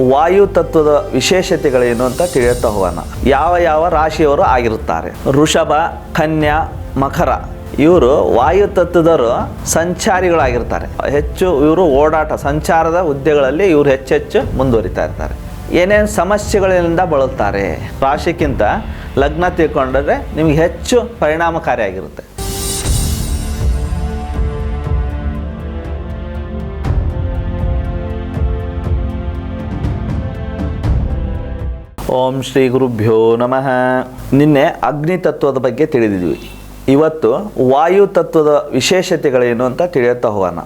ವಾಯು ತತ್ವದ ವಿಶೇಷತೆಗಳೇನು ಅಂತ ತಿಳಿಯುತ್ತಾ ಹೋಗೋಣ. ಯಾವ ಯಾವ ರಾಶಿಯವರು ಆಗಿರುತ್ತಾರೆ? ಋಷಭ ಕನ್ಯಾ, ಮಕರ. ಇವರು ವಾಯು ತತ್ವದವರು ಸಂಚಾರಿಗಳಾಗಿರ್ತಾರೆ. ಹೆಚ್ಚು ಇವರು ಓಡಾಟ, ಸಂಚಾರದ ಹುದ್ದೆಗಳಲ್ಲಿ ಇವರು ಹೆಚ್ಚೆಚ್ಚು ಮುಂದುವರಿತಾ ಇರ್ತಾರೆ. ಏನೇನು ಸಮಸ್ಯೆಗಳಿಂದ ಬಳಲ್ತಾರೆ? ರಾಶಿಗಿಂತ ಲಗ್ನ ತಿಳ್ಕೊಂಡ್ರೆ ನಿಮಗೆ ಹೆಚ್ಚು ಪರಿಣಾಮಕಾರಿಯಾಗಿರುತ್ತೆ. ಓಂ ಶ್ರೀ ಗುರುಭ್ಯೋ ನಮಃ. ನಿನ್ನೆ ಅಗ್ನಿ ತತ್ವದ ಬಗ್ಗೆ ತಿಳಿದಿದ್ವಿ. ಇವತ್ತು ವಾಯು ತತ್ವದ ವಿಶೇಷತೆಗಳೇನು ಅಂತ ತಿಳಿಯುತ್ತಾ ಹೋಗೋಣ.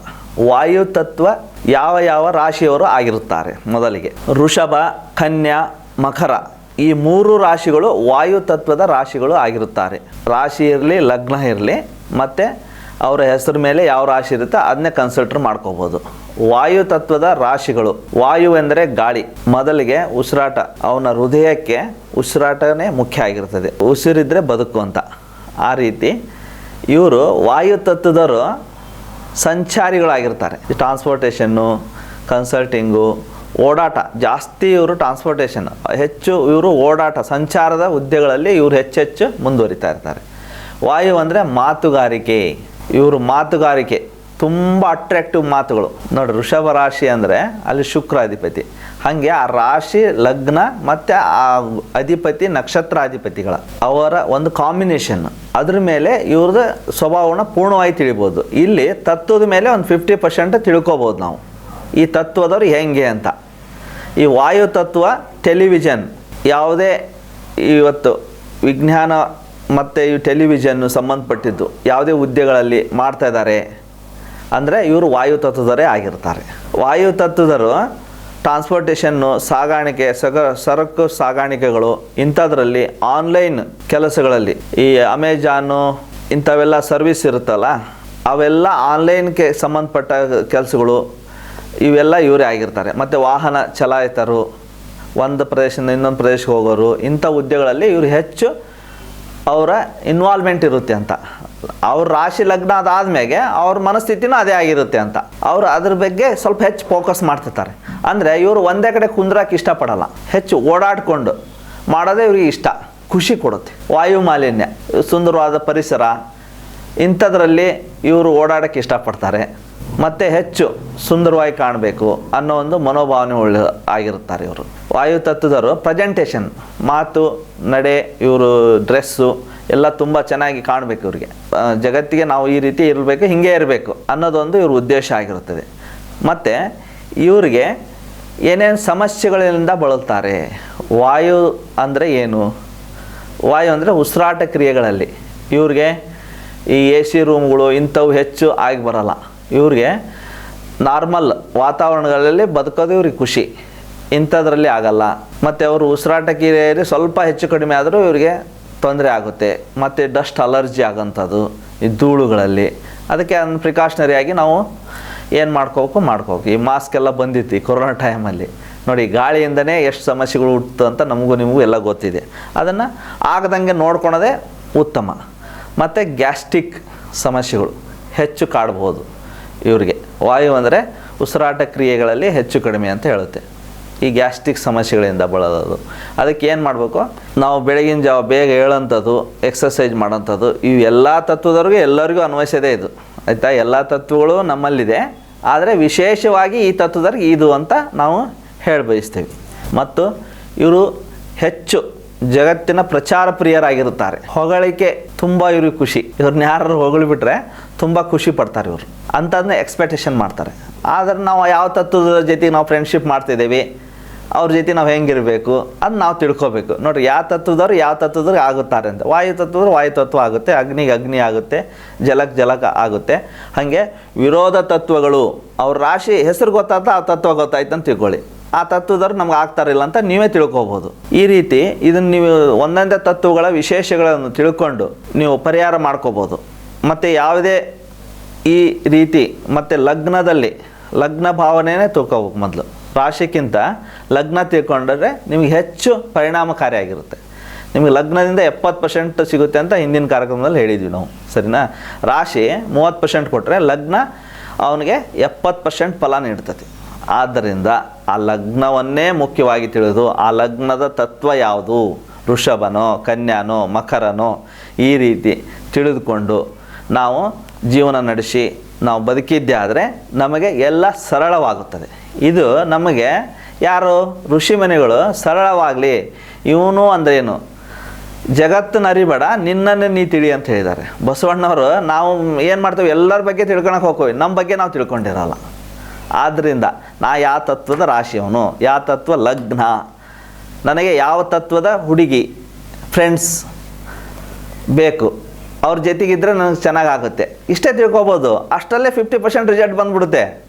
ವಾಯು ತತ್ವ ಯಾವ ಯಾವ ರಾಶಿಯವರು ಆಗಿರುತ್ತಾರೆ ಮೊದಲಿಗೆ. ಋಷಭ, ಕನ್ಯಾ, ಮಕರ ಈ ಮೂರು ರಾಶಿಗಳು ವಾಯು ತತ್ವದ ರಾಶಿಗಳು ಆಗಿರುತ್ತಾರೆ. ರಾಶಿ ಇರಲಿ, ಲಗ್ನ ಇರಲಿ, ಮತ್ತು ಅವರ ಹೆಸರು ಮೇಲೆ ಯಾವ ರಾಶಿ ಇರುತ್ತೆ ಅದನ್ನೇ ಕನ್ಸಲ್ಟ್ರ್ ಮಾಡ್ಕೋಬೋದು. ವಾಯು ತತ್ವದ ರಾಶಿಗಳು. ವಾಯು ಎಂದರೆ ಗಾಳಿ. ಮೊದಲಿಗೆ ಉಸಿರಾಟ. ಅವನ ಹೃದಯಕ್ಕೆ ಉಸಿರಾಟನೇ ಮುಖ್ಯ ಆಗಿರ್ತದೆ. ಉಸಿರಿದ್ರೆ ಬದುಕು ಅಂತ. ಆ ರೀತಿ ಇವರು ವಾಯು ತತ್ವದವರು ಸಂಚಾರಿಗಳಾಗಿರ್ತಾರೆ. ಟ್ರಾನ್ಸ್ಪೋರ್ಟೇಷನ್ನು, ಕನ್ಸಲ್ಟಿಂಗು, ಓಡಾಟ. ಜಾಸ್ತಿ ಇವರು ಟ್ರಾನ್ಸ್ಪೋರ್ಟೇಷನ್ ಹೆಚ್ಚು ಇವರು ಓಡಾಟ, ಸಂಚಾರದ ಹುದ್ದೆಗಳಲ್ಲಿ ಇವರು ಹೆಚ್ಚೆಚ್ಚು ಮುಂದುವರಿತಾ ಇರ್ತಾರೆ. ವಾಯು ಅಂದರೆ ಮಾತುಗಾರಿಕೆ. ಇವರು ಮಾತುಗಾರಿಕೆ. ತುಂಬ ಅಟ್ರಾಕ್ಟಿವ್ ಮಾತುಗಳು. ನೋಡಿ ಋಷಭ ರಾಶಿ ಅಂದರೆ ಅಲ್ಲಿ ಶುಕ್ರ ಅಧಿಪತಿ. ಹಾಗೆ ಆ ರಾಶಿ, ಲಗ್ನ ಮತ್ತು ಆ ಅಧಿಪತಿ, ನಕ್ಷತ್ರಾಧಿಪತಿಗಳ ಅವರ ಒಂದು ಕಾಂಬಿನೇಷನ್ ಅದ್ರ ಮೇಲೆ ಇವ್ರದ್ದು ಸ್ವಭಾವನ ಪೂರ್ಣವಾಗಿ ತಿಳಿಬೋದು. ಇಲ್ಲಿ ತತ್ವದ ಮೇಲೆ ಒಂದು ಫಿಫ್ಟಿ ಪರ್ಸೆಂಟ್ ತಿಳ್ಕೊಬೋದು ನಾವು. ಈ ತತ್ವದವ್ರು ಹೆಂಗೆ ಅಂತ. ಈ ವಾಯು ತತ್ವ ಟೆಲಿವಿಷನ್ ಯಾವುದೇ ಇವತ್ತು ವಿಜ್ಞಾನ ಮತ್ತು ಈ ಟೆಲಿವಿಷನ್ನು ಸಂಬಂಧಪಟ್ಟಿದ್ದು ಯಾವುದೇ ಹುದ್ದೆಗಳಲ್ಲಿ ಮಾಡ್ತಾ ಇದ್ದಾರೆ. ಅಂದರೆ ಇವರು ವಾಯು ತತ್ವದರೇ ಆಗಿರ್ತಾರೆ. ವಾಯು ತತ್ವದರು ಟ್ರಾನ್ಸ್ಪೋರ್ಟೇಷನ್ನು ಸಾಗಾಣಿಕೆ, ಸಗ, ಸರಕು ಸಾಗಾಣಿಕೆಗಳು ಇಂಥದ್ರಲ್ಲಿ ಆನ್ಲೈನ್ ಕೆಲಸಗಳಲ್ಲಿ ಈ ಅಮೆಜಾನು ಇಂಥವೆಲ್ಲ ಸರ್ವಿಸ್ ಇರುತ್ತಲ್ಲ, ಅವೆಲ್ಲ ಆನ್ಲೈನ್ಗೆ ಸಂಬಂಧಪಟ್ಟ ಕೆಲಸಗಳು ಇವೆಲ್ಲ ಇವರೇ ಆಗಿರ್ತಾರೆ. ಮತ್ತು ವಾಹನ ಚಲಾಯಿತರು, ಒಂದು ಪ್ರದೇಶದಿಂದ ಇನ್ನೊಂದು ಪ್ರದೇಶಕ್ಕೆ ಹೋಗೋರು, ಇಂಥ ಹುದ್ದೆಗಳಲ್ಲಿ ಇವರು ಹೆಚ್ಚು ಅವರ ಇನ್ವಾಲ್ವ್ಮೆಂಟ್ ಇರುತ್ತೆ ಅಂತ. ಅವ್ರ ರಾಶಿ ಲಗ್ನ ಅದಾದ್ಮೇಲೆ ಅವ್ರ ಮನಸ್ಥಿತಿನೂ ಅದೇ ಆಗಿರುತ್ತೆ ಅಂತ. ಅವರು ಅದ್ರ ಬಗ್ಗೆ ಸ್ವಲ್ಪ ಹೆಚ್ಚು ಫೋಕಸ್ ಮಾಡ್ತಿರ್ತಾರೆ. ಅಂದರೆ ಇವರು ಒಂದೇ ಕಡೆ ಕುಂದ್ರಕ್ಕೆ ಇಷ್ಟಪಡಲ್ಲ. ಹೆಚ್ಚು ಓಡಾಡಿಕೊಂಡು ಮಾಡೋದೇ ಇವ್ರಿಗೆ ಇಷ್ಟ. ಖುಷಿ ಕೊಡುತ್ತೆ. ವಾಯು ಮಾಲಿನ್ಯ, ಸುಂದರವಾದ ಪರಿಸರ, ಇಂಥದ್ರಲ್ಲಿ ಇವರು ಓಡಾಡೋಕ್ಕೆ ಇಷ್ಟಪಡ್ತಾರೆ. ಮತ್ತು ಹೆಚ್ಚು ಸುಂದರವಾಗಿ ಕಾಣಬೇಕು ಅನ್ನೋ ಒಂದು ಮನೋಭಾವನೆ ಒಳ್ಳೆ ಆಗಿರುತ್ತಾರೆ ಇವರು. ವಾಯು ತತ್ವದವರು ಪ್ರೆಸೆಂಟೇಷನ್ ಮಾತು, ನಡೆ, ಇವರು ಡ್ರೆಸ್ಸು ಎಲ್ಲ ತುಂಬ ಚೆನ್ನಾಗಿ ಕಾಣಬೇಕು ಇವ್ರಿಗೆ. ಜಗತ್ತಿಗೆ ನಾವು ಈ ರೀತಿ ಇರಬೇಕು, ಹಿಂಗೆ ಇರಬೇಕು ಅನ್ನೋದೊಂದು ಇವ್ರ ಉದ್ದೇಶ ಆಗಿರುತ್ತದೆ. ಮತ್ತು ಇವರಿಗೆ ಏನೇನು ಸಮಸ್ಯೆಗಳಿಂದ ಬಳಲ್ತಾರೆ? ವಾಯು ಅಂದರೆ ಏನು? ವಾಯು ಅಂದರೆ ಉಸಿರಾಟ ಕ್ರಿಯೆಗಳಲ್ಲಿ. ಇವ್ರಿಗೆ ಈ ಎ ಸಿ ರೂಮ್ಗಳು ಇಂಥವು ಹೆಚ್ಚು ಆಗಿ ಬರಲ್ಲ. ಇವ್ರಿಗೆ ನಾರ್ಮಲ್ ವಾತಾವರಣಗಳಲ್ಲಿ ಬದುಕೋದು ಇವ್ರಿಗೆ ಖುಷಿ. ಇಂಥದ್ರಲ್ಲಿ ಆಗಲ್ಲ. ಮತ್ತು ಅವರು ಉಸಿರಾಟ ಕ್ರಿಯೆಯಲ್ಲಿ ಸ್ವಲ್ಪ ಹೆಚ್ಚು ಕಡಿಮೆ ಆದರೂ ಇವರಿಗೆ ತೊಂದರೆ ಆಗುತ್ತೆ, ಮತ್ತು ಡಸ್ಟ್ ಅಲರ್ಜಿ ಆಗೋಂಥದ್ದು ಈ ಧೂಳುಗಳಲ್ಲಿ. ಅದಕ್ಕೆ ಅದನ್ನು ಪ್ರಿಕಾಷ್ನರಿಯಾಗಿ ನಾವು ಏನು ಮಾಡ್ಕೋಬೇಕು ಮಾಡ್ಕೋಬೇಕು. ಈ ಮಾಸ್ಕ್ ಎಲ್ಲ ಬಂದಿತ್ತು ಕೊರೋನಾ ಟೈಮಲ್ಲಿ ನೋಡಿ ಗಾಳಿಯಿಂದನೇ ಎಷ್ಟು ಸಮಸ್ಯೆಗಳು ಹುಟ್ಟು ಅಂತ ನಮಗೂ ನಿಮಗೂ ಎಲ್ಲ ಗೊತ್ತಿದೆ. ಅದನ್ನು ಆಗದಂಗೆ ನೋಡ್ಕೊಳೋದೇ ಉತ್ತಮ. ಮತ್ತು ಗ್ಯಾಸ್ಟ್ರಿಕ್ ಸಮಸ್ಯೆಗಳು ಹೆಚ್ಚು ಕಾಡ್ಬೋದು ಇವರಿಗೆ. ವಾಯು ಅಂದರೆ ಉಸಿರಾಟ ಕ್ರಿಯೆಗಳಲ್ಲಿ ಹೆಚ್ಚು ಕಡಿಮೆ ಅಂತ ಹೇಳುತ್ತೆ. ಈ ಗ್ಯಾಸ್ಟ್ರಿಕ್ ಸಮಸ್ಯೆಗಳಿಂದ ಬಳಲೋದು. ಅದಕ್ಕೆ ಏನು ಮಾಡಬೇಕು? ನಾವು ಬೆಳಗಿನ ಜಾವ ಬೇಗ ಹೇಳೋಂಥದ್ದು ಎಕ್ಸಸೈಸ್ ಮಾಡೋಂಥದ್ದು ಇವು ಎಲ್ಲ ತತ್ವದವ್ರಿಗೂ ಎಲ್ಲರಿಗೂ ಅನ್ವಯಿಸೋದೇ ಇದು. ಆಯಿತಾ? ಎಲ್ಲ ತತ್ವಗಳು ನಮ್ಮಲ್ಲಿದೆ. ಆದರೆ ವಿಶೇಷವಾಗಿ ಈ ತತ್ವದವ್ರಿಗೆ ಇದು ಅಂತ ನಾವು ಹೇಳಿ ಬಯಸ್ತೀವಿ ಮತ್ತು ಇವರು ಹೆಚ್ಚು ಜಗತ್ತಿನ ಪ್ರಚಾರ ಪ್ರಿಯರಾಗಿರುತ್ತಾರೆ. ಹೊಗಳಿಕೆ ತುಂಬ ಇವ್ರಿಗೆ ಖುಷಿ. ಇವ್ರನ್ನ ಯಾರು ಹೊಗಳಿಬಿಟ್ರೆ ತುಂಬ ಖುಷಿ ಪಡ್ತಾರೆ ಇವರು. ಅಂಥದನ್ನ ಎಕ್ಸ್ಪೆಕ್ಟೇಷನ್ ಮಾಡ್ತಾರೆ. ಆದರೆ ನಾವು ಯಾವ ತತ್ವದ ಜೊತೆಗೆ ನಾವು ಫ್ರೆಂಡ್ಶಿಪ್ ಮಾಡ್ತಿದ್ದೀವಿ? ಅವ್ರ ಜೊತೆ ನಾವು ಹೆಂಗಿರಬೇಕು ಅದು ನಾವು ತಿಳ್ಕೊಬೇಕು. ನೋಡ್ರಿ, ಯಾವ ತತ್ವದವ್ರು ಯಾವ ತತ್ವದವ್ರು ಆಗುತ್ತಾರೆ ಅಂತ. ವಾಯು ತತ್ವದವ್ರು ವಾಯು ತತ್ವ ಆಗುತ್ತೆ, ಅಗ್ನಿಗೆ ಅಗ್ನಿ ಆಗುತ್ತೆ ಜಲಕ್ಕೆ ಜಲಕ ಆಗುತ್ತೆ. ಹಾಗೆ ವಿರೋಧ ತತ್ವಗಳು, ಅವ್ರ ರಾಶಿ ಹೆಸರು ಗೊತ್ತಾದ ಆ ತತ್ವ ಗೊತ್ತಾಯ್ತು ಅಂತ ತಿಳ್ಕೊಳ್ಳಿ. ಆ ತತ್ವದವ್ರು ನಮ್ಗೆ ಆಗ್ತಾರಿಲ್ಲ ಅಂತ ನೀವೇ ತಿಳ್ಕೊಬೋದು. ಈ ರೀತಿ ಇದನ್ನು ನೀವು ಒಂದೊಂದೇ ತತ್ವಗಳ ವಿಶೇಷಗಳನ್ನು ತಿಳ್ಕೊಂಡು ನೀವು ಪರಿಹಾರ ಮಾಡ್ಕೋಬೋದು. ಮತ್ತು ಯಾವುದೇ ಈ ರೀತಿ ಮತ್ತು ಲಗ್ನದಲ್ಲಿ, ಲಗ್ನ ಭಾವನೆಯೇ ತಿಳ್ಕೋಬೇಕು ಮೊದಲು. ರಾಶಿಕ್ಕಿಂತ ಲಗ್ನ ತಿಳ್ಕೊಂಡ್ರೆ ನಿಮಗೆ ಹೆಚ್ಚು ಪರಿಣಾಮಕಾರಿಯಾಗಿರುತ್ತೆ. ನಿಮಗೆ ಲಗ್ನದಿಂದ ಎಪ್ಪತ್ತು ಪರ್ಸೆಂಟ್ ಸಿಗುತ್ತೆ ಅಂತ ಹಿಂದಿನ ಕಾರ್ಯಕ್ರಮದಲ್ಲಿ ಹೇಳಿದ್ವಿ ನಾವು, ಸರಿನಾ? ರಾಶಿ ಮೂವತ್ತು ಪರ್ಸೆಂಟ್ ಕೊಟ್ಟರೆ ಲಗ್ನ ಅವನಿಗೆ ಎಪ್ಪತ್ತು ಪರ್ಸೆಂಟ್ ಫಲ ನೀಡ್ತದೆ. ಆದ್ದರಿಂದ ಆ ಲಗ್ನವನ್ನೇ ಮುಖ್ಯವಾಗಿ ತಿಳಿದು ಆ ಲಗ್ನದ ತತ್ವ ಯಾವುದು? ವೃಷಭನೋ, ಕನ್ಯಾನೋ, ಮಕರನೋ, ಈ ರೀತಿ ತಿಳಿದುಕೊಂಡು ನಾವು ಜೀವನ ನಡೆಸಿ ನಾವು ಬದುಕಿದ್ದೇ ಆದರೆ ನಮಗೆ ಎಲ್ಲ ಸರಳವಾಗುತ್ತದೆ. ಇದು ನಮಗೆ ಯಾರು ಋಷಿಮುನಿಗಳು ಸರಳವಾಗಲಿ, ಇವನು ಅಂದ್ರೇನು ಜಗತ್ತನ್ನ ಅರಿಬೇಡ ನಿನ್ನನ್ನು ನೀ ತಿಳಿ ಅಂತ ಹೇಳಿದ್ದಾರೆ. ಬಸವಣ್ಣವರು, ನಾವು ಏನು ಮಾಡ್ತೇವೆ? ಎಲ್ಲರ ಬಗ್ಗೆ ತಿಳ್ಕೊಳಕ್ಕೆ ಹೋಗ್ತೀವಿ. ನಮ್ಮ ಬಗ್ಗೆ ನಾವು ತಿಳ್ಕೊಂಡಿರಲ್ಲ. ಆದ್ದರಿಂದ ನಾ ಯಾವ ತತ್ವದ ರಾಶಿಯವನು ಯಾವ ತತ್ವ ಲಗ್ನ. ನನಗೆ ಯಾವ ತತ್ವದ ಹುಡುಗಿ ಫ್ರೆಂಡ್ಸ್ ಬೇಕು? ಅವ್ರ ಜೊತೆಗಿದ್ದರೆ ನನಗೆ ಚೆನ್ನಾಗಾಗುತ್ತೆ. ಇಷ್ಟೇ ತಿಳ್ಕೊಬೋದು. ಅಷ್ಟಲ್ಲೇ ಫಿಫ್ಟಿ ಪರ್ಸೆಂಟ್ ರಿಸಲ್ಟ್ ಬಂದ್ಬಿಡುತ್ತೆ.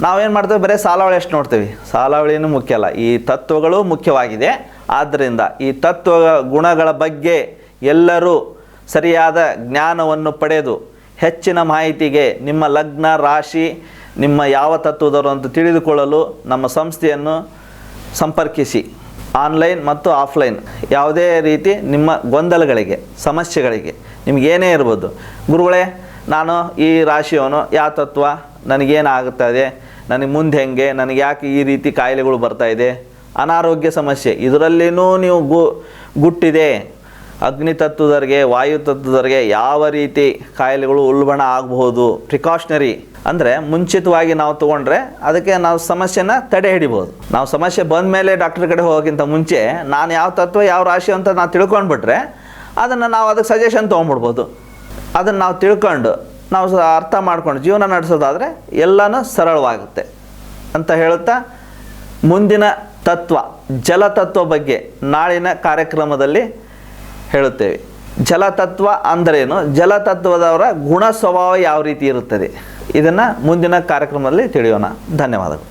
ನಾವೇನು ಮಾಡ್ತೇವೆ? ಬರೀ ಸಾಲಾವಳಿ ಎಷ್ಟು ನೋಡ್ತೀವಿ. ಸಾಲಾವಳಿನೂ ಮುಖ್ಯ ಅಲ್ಲ. ಈ ತತ್ವಗಳು ಮುಖ್ಯವಾಗಿದೆ. ಆದ್ದರಿಂದ ಈ ತತ್ವ ಗುಣಗಳ ಬಗ್ಗೆ ಎಲ್ಲರೂ ಸರಿಯಾದ ಜ್ಞಾನವನ್ನು ಪಡೆದು ಹೆಚ್ಚಿನ ಮಾಹಿತಿಗೆ ನಿಮ್ಮ ಲಗ್ನ ರಾಶಿ, ನಿಮ್ಮ ಯಾವ ತತ್ವದವರು ಅಂತ ತಿಳಿದುಕೊಳ್ಳಲು ನಮ್ಮ ಸಂಸ್ಥೆಯನ್ನು ಸಂಪರ್ಕಿಸಿ. ಆನ್ಲೈನ್ ಮತ್ತು ಆಫ್ಲೈನ್. ಯಾವುದೇ ರೀತಿ ನಿಮ್ಮ ಗೊಂದಲಗಳಿಗೆ, ಸಮಸ್ಯೆಗಳಿಗೆ ನಿಮಗೇನೇ ಇರ್ಬೋದು. ಗುರುಗಳೇ, ನಾನು ಈ ರಾಶಿಯವನು ಯಾವ ತತ್ವ ನನಗೇನಾಗುತ್ತದೆ? ನನಗೆ ಮುಂದೆ ಹೆಂಗೆ? ನನಗೆ ಯಾಕೆ ಈ ರೀತಿ ಕಾಯಿಲೆಗಳು ಬರ್ತಾ ಇದೆ? ಅನಾರೋಗ್ಯ ಸಮಸ್ಯೆ. ಇದರಲ್ಲಿನೂ ನೀವು ಗು, ಗುಟ್ಟಿದೆ. ಅಗ್ನಿ ತತ್ವದವರಿಗೆ ವಾಯು ತತ್ವದವರಿಗೆ ಯಾವ ರೀತಿ ಕಾಯಿಲೆಗಳು ಉಲ್ಬಣ ಆಗಬಹುದು? ಪ್ರಿಕಾಷನರಿ ಅಂದರೆ ಮುಂಚಿತವಾಗಿ ನಾವು ತೊಗೊಂಡ್ರೆ ಅದಕ್ಕೆ ನಾವು ಸಮಸ್ಯೆನ ತಡೆ ಹಿಡಿಬೋದು ನಾವು ಸಮಸ್ಯೆ ಬಂದ ಮೇಲೆ ಡಾಕ್ಟರ್ ಕಡೆ ಹೋಗೋಕ್ಕಿಂತ ಮುಂಚೆ ನಾನು ಯಾವ ತತ್ವ, ಯಾವ ರಾಶಿ ಅಂತ ನಾವು ತಿಳ್ಕೊಂಡ್ಬಿಟ್ರೆ ಅದನ್ನು ನಾವು ಅದಕ್ಕೆ ಸಜೆಷನ್ ತೊಗೊಂಡ್ಬಿಡ್ಬೋದು. ಅದನ್ನು ನಾವು ತಿಳ್ಕೊಂಡು ನಾವು ಅರ್ಥ ಮಾಡ್ಕೊಂಡು ಜೀವನ ನಡೆಸೋದಾದರೆ ಎಲ್ಲನೂ ಸರಳವಾಗುತ್ತೆ ಅಂತ ಹೇಳುತ್ತಾ, ಮುಂದಿನ ತತ್ವ, ಜಲತತ್ವ ಬಗ್ಗೆ ನಾಳಿನ ಕಾರ್ಯಕ್ರಮದಲ್ಲಿ ಹೇಳುತ್ತೇವೆ. ಜಲತತ್ವ ಅಂದ್ರೇನು? ಜಲತತ್ವದವರ ಗುಣ ಸ್ವಭಾವ ಯಾವ ರೀತಿ ಇರುತ್ತದೆ? ಇದನ್ನು ಮುಂದಿನ ಕಾರ್ಯಕ್ರಮದಲ್ಲಿ ತಿಳಿಯೋಣ. ಧನ್ಯವಾದಗಳು.